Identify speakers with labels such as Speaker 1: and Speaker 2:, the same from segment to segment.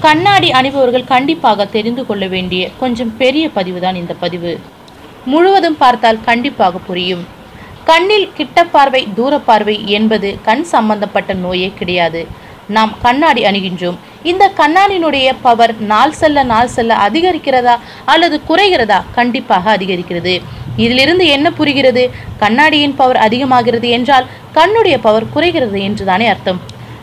Speaker 1: கண்ணாடி அணிபவர்கள் கண்டிப்பாக தெரிந்து கொள்ள வேண்டிய கொஞ்சம் பெரிய பதிவுதான் இந்த பதிவு. முழுவதும் பார்த்தால் கண்டிப்பாக புரியும். கண்ணில் கிட்ட பார்வை தூர பார்வை என்பது கண் சம்பந்தப்பட்ட நோயே கிடையாது. நாம் கண்ணாடி அணிகின்றோம். இந்த கண்ணாடியினுடைய பவர் நாள் செல்ல நாள் செல்ல அதிகரிக்கிறதா அல்லது குறைகிறதா? கண்டிப்பாக அதிகரிக்கிறது. இதிலிருந்து என்ன புரிகிறது? கண்ணாடியின் பவர் அதிகமாகிறது என்றால் கண்ணுடைய பவர் குறைகிறது என்றுதானே அர்த்தம்.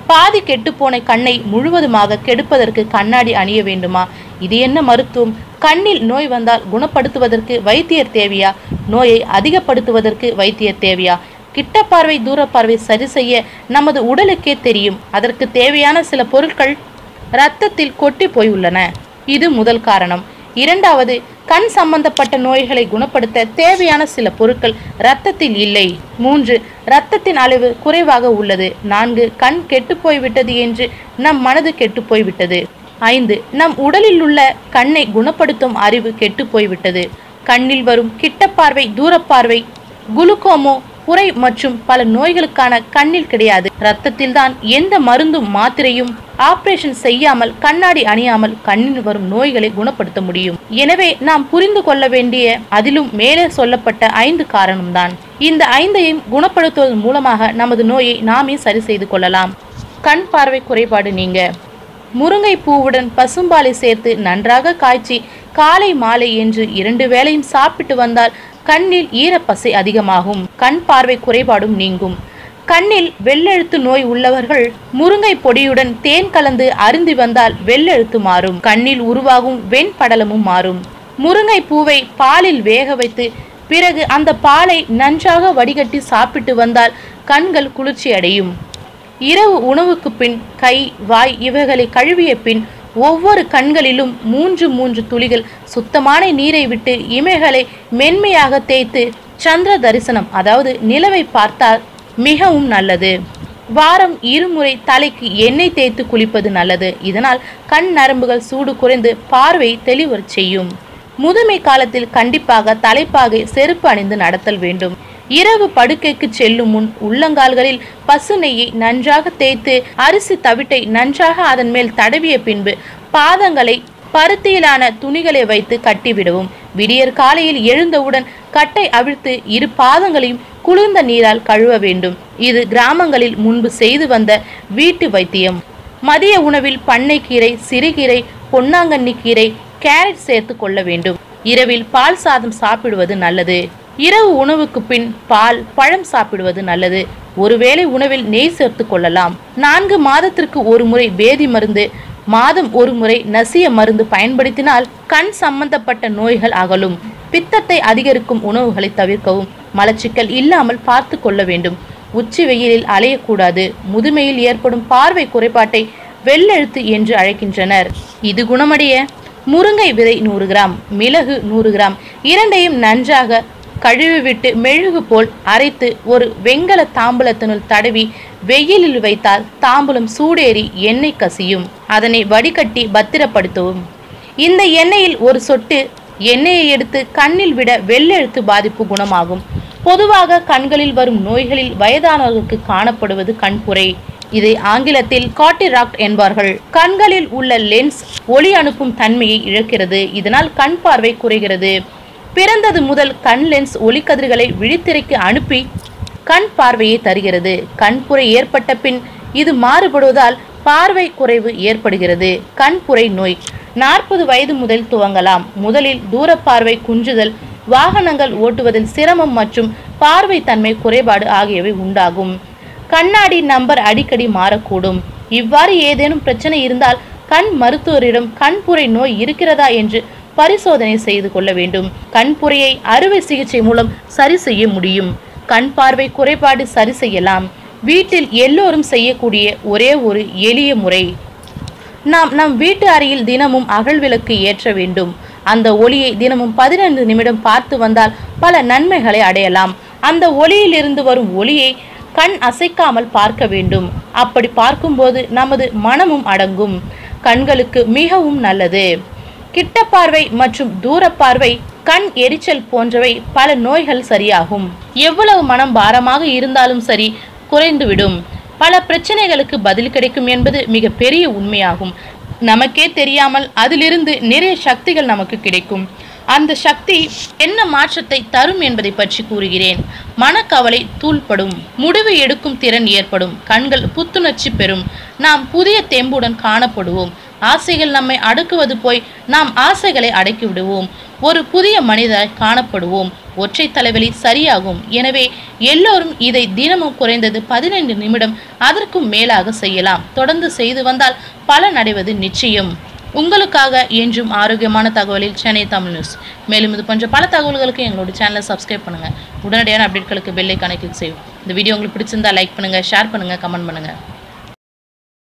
Speaker 1: பாதி கெட்டுப்போன கண்ணை முழுவதுமாக கெடுப்பதற்கு கண்ணாடி அணிய வேண்டுமா? இது என்ன மருத்துவம்? கண்ணில் நோய் வந்தால் குணப்படுத்துவதற்கு வைத்தியர் தேவையா? நோயை அதிகப்படுத்துவதற்கு வைத்தியர் தேவையா? கிட்ட பார்வை தூர பார்வை சரி செய்ய நமது உடலுக்கே தெரியும். அதற்கு தேவையான சில பொருட்கள் இரத்தத்தில் கொட்டி போய் உள்ளன இது முதல் காரணம். இரண்டாவது கண் சம்பந்தப்பட்ட நோய்களை குணப்படுத்த தேவையான சில பொருட்கள் இரத்தத்தில் இல்லை. மூன்று இரத்தத்தின் அளவு குறைவாக உள்ளது. நான்கு கண் கெட்டுப்போய்விட்டது என்று நம் மனது கெட்டுப்போய்விட்டது ஐந்து நம் உடலில் உள்ள கண்ணை குணப்படுத்தும் அறிவு கெட்டுப்போய்விட்டது கண்ணில் வரும் கிட்டப்பார்வை தூரப்பார்வை குளுக்கோமோ புரை மற்றும் பல நோய்களுக்கான கண்ணில் கிடையாது. இரத்தத்தில்தான் எந்த மருந்தும் மாத்திரையும் ஆபரேஷன் செய்யாமல் கண்ணாடி அணியாமல் கண்ணில் வரும் நோய்களை குணப்படுத்த முடியும். எனவே நாம் புரிந்து கொள்ள வேண்டிய அதிலும் மேலே சொல்லப்பட்ட ஐந்து காரணம்தான். இந்த ஐந்தையும் குணப்படுத்துவதன் மூலமாக நமது நோயை நாமே சரி செய்து கொள்ளலாம். கண் பார்வை குறைபாடு நீங்க. முருங்கை பூவுடன் பசும்பாலை சேர்த்து நன்றாக காய்ச்சி காலை மாலை என்று இரண்டு வேளையும் சாப்பிட்டு வந்தால் கண்ணில் ஈரப்பசை அதிகமாகும். கண் பார்வை குறைபாடும் நீங்கும். கண்ணில் வெள்ளெழுத்து நோய் உள்ளவர்கள் முருங்கை பொடியுடன் தேன் கலந்து அருந்தி வந்தால் வெள்ளெழுத்து மாறும். கண்ணில் உருவாகும் வெண்படலமும் மாறும். முருங்கை பூவை பாலில் வேக வைத்து பிறகு அந்த பாலை நன்றாக வடிகட்டி சாப்பிட்டு வந்தால் கண்கள் குளிர்ச்சி அடையும். இரவு உணவுக்கு பின் கை வாய் இவைகளை கழுவிய பின் ஒவ்வொரு கண்களிலும் மூன்று மூன்று துளிகள் சுத்தமான நீரை விட்டு இமைகளை மென்மையாக தேய்த்து சந்திர தரிசனம் அதாவது நிலவை பார்த்தால் மிகவும் நல்லது. வாரம் இருமுறை தலைக்கு எண்ணெய் தேய்த்து குளிப்பது நல்லது. இதனால் கண் நரம்புகள் சூடு குறைந்து பார்வை தெளிவரச் செய்யும். முதுமை காலத்தில் கண்டிப்பாக தலைப்பாகை செருப்பு அணிந்து நடத்தல் வேண்டும். இரவு படுக்கைக்கு செல்லும் முன் உள்ளங்கால்களில் பசு நெய்யை நன்றாக தேய்த்து அரிசி தவிட்டை நன்றாக அதன் மேல் தடவிய பின்பு பாதங்களை பருத்தியிலான துணிகளை வைத்து கட்டிவிடவும் விடியற் காலையில் எழுந்தவுடன் கட்டை அவிழ்த்து இரு பாதங்களையும் குளிர்ந்த நீரால் கழுவ வேண்டும். இது கிராமங்களில் முன்பு செய்து வந்த வீட்டு வைத்தியம். மதிய உணவில் பண்ணைக்கீரை சிறுகீரை பொன்னாங்கண்ணி கீரை கேரட் சேர்த்து கொள்ள வேண்டும். இரவில் பால் சாதம் சாப்பிடுவது நல்லது. இரவு உணவுக்கு பின் பால் பழம் சாப்பிடுவது நல்லது. ஒருவேளை உணவில் நெய் சேர்த்து கொள்ளலாம். நான்கு மாதத்திற்கு ஒரு முறை பேதி மருந்து மாதம் ஒரு முறை நசிய மருந்து பயன்படுத்தினால் கண் சம்பந்தப்பட்ட நோய்கள் அகலும். பித்தத்தை அதிகரிக்கும் உணவுகளை தவிர்க்கவும் மலச்சிக்கல் இல்லாமல் பார்த்து கொள்ள வேண்டும். உச்சி வெயிலில் அலையக்கூடாது. முதுமையில் ஏற்படும் பார்வை குறைபாட்டை வெள்ளெழுத்து என்று அழைக்கின்றனர். இது குணமடைய? முருங்கை விதை நூறு கிராம் மிளகு நூறு கிராம் இரண்டையும் நன்றாக கழுவிவிட்டு மெழுகு போல் அரைத்து ஒரு வெங்கல தாம்பூலத்தினுள் தடவி வெயிலில் வைத்தால் தாம்பூலம் சூடேறி எண்ணெய் கசியும். அதனை வடிகட்டி பத்திரப்படுத்தவும். இந்த எண்ணெயில் ஒரு சொட்டு எண்ணெயை எடுத்து கண்ணில் விட வெள்ளெழுத்து பாதிப்பு குணமாகும். பொதுவாக கண்களில் வரும் நோய்களில் வயதானவர்களுக்கு காணப்படுவது கண்புரை இதை ஆங்கிலத்தில் காட்டிராக்ட் என்பார்கள். கண்களில் உள்ள லென்ஸ் ஒளி அனுப்பும் தன்மையை இழக்கிறது. இதனால் கண் பார்வை குறைகிறது. பிறந்தது முதல் கண் லென்ஸ் ஒளிக்கதிர்களை விழித்திரைக்கு அனுப்பி கண் பார்வையை தருகிறது. கண்புரை ஏற்பட்ட பின் இது மாறுபடுவதால் பார்வை குறைவு ஏற்படுகிறது கண்புரை நோய். நாற்பது வயது முதல் துவங்கலாம். முதலில் தூரப்பார்வை குஞ்சுதல் வாகனங்கள் ஓட்டுவதில் சிரமம் மற்றும் பார்வை தன்மை குறைபாடு ஆகியவை உண்டாகும். கண்ணாடி நம்பர் அடிக்கடி மாறக்கூடும். இவ்வாறு ஏதேனும் பிரச்சனை இருந்தால் கண் மருத்துவரிடம் கண்புரை நோய் இருக்கிறதா என்று பரிசோதனை செய்து கொள்ள வேண்டும். கண்புரையை அறுவை சிகிச்சை மூலம் சரி செய்ய முடியும். கண் பார்வை குறைபாடு சரி செய்யலாம். வீட்டில் எல்லோரும் செய்யக்கூடிய ஒரே ஒரு எளிய முறை. நாம் நம் வீட்டு அறையில் தினமும் அகல் விளக்கு ஏற்ற வேண்டும். அந்த ஒளியை தினமும் பதினைந்து நிமிடம் பார்த்து வந்தால் பல நன்மைகளை அடையலாம். அந்த ஒளியிலிருந்து வரும் ஒளியை கண் அசைக்காமல் பார்க்க வேண்டும். அப்படி பார்க்கும்போது நமது மனமும் அடங்கும். கண்களுக்கு மிகவும் நல்லது. கிட்ட பார்வை மற்றும் தூர பார்வை கண் எரிச்சல் போன்றவை பல நோய்கள் சரியாகும். எவ்வளவு மனம் பாரமாக இருந்தாலும் சரி குறைந்துவிடும். பல பிரச்சனைகளுக்கு பதில் கிடைக்கும் என்பது மிக பெரிய உண்மையாகும். நமக்கே தெரியாமல் அதிலிருந்து நிறைய சக்திகள் நமக்கு கிடைக்கும். அந்த சக்தி என்ன மாற்றத்தை தரும் என்பதை பற்றி கூறுகிறேன். மனக்கவலை தூள்படும். முடிவு எடுக்கும் திறன் ஏற்படும். கண்கள் புத்துணர்ச்சி பெறும். நாம் புதிய தெம்புடன் காணப்படுவோம். ஆசைகள் நம்மை அடக்குவது போய் நாம் ஆசைகளை அடக்கி விடுவோம். ஒரு புதிய மனிதராய் காணப்படுவோம். ஒற்றை தலைவலி சரியாகும். எனவே எல்லோரும் இதை தினமும் குறைந்தது பதினைந்து நிமிடம் அதற்கும் மேலாக செய்யலாம். தொடர்ந்து செய்து வந்தால் பலன் அடைவது நிச்சயம். உங்களுக்காக என்றும் ஆரோக்கியமான தகவலில் சென்னை தமிழ் நியூஸ். மேலும் இது போன்ற பல தகவல்களுக்கு எங்களோட சேனலை சப்ஸ்கிரைப் பண்ணுங்கள் உடனடியான அப்டேட்களுக்கு பெல்லை கணக்கில் செய்யும் இந்த வீடியோ உங்களுக்கு பிடிச்சிருந்தா லைக் பண்ணுங்கள் ஷேர் பண்ணுங்கள் கமெண்ட் பண்ணுங்கள்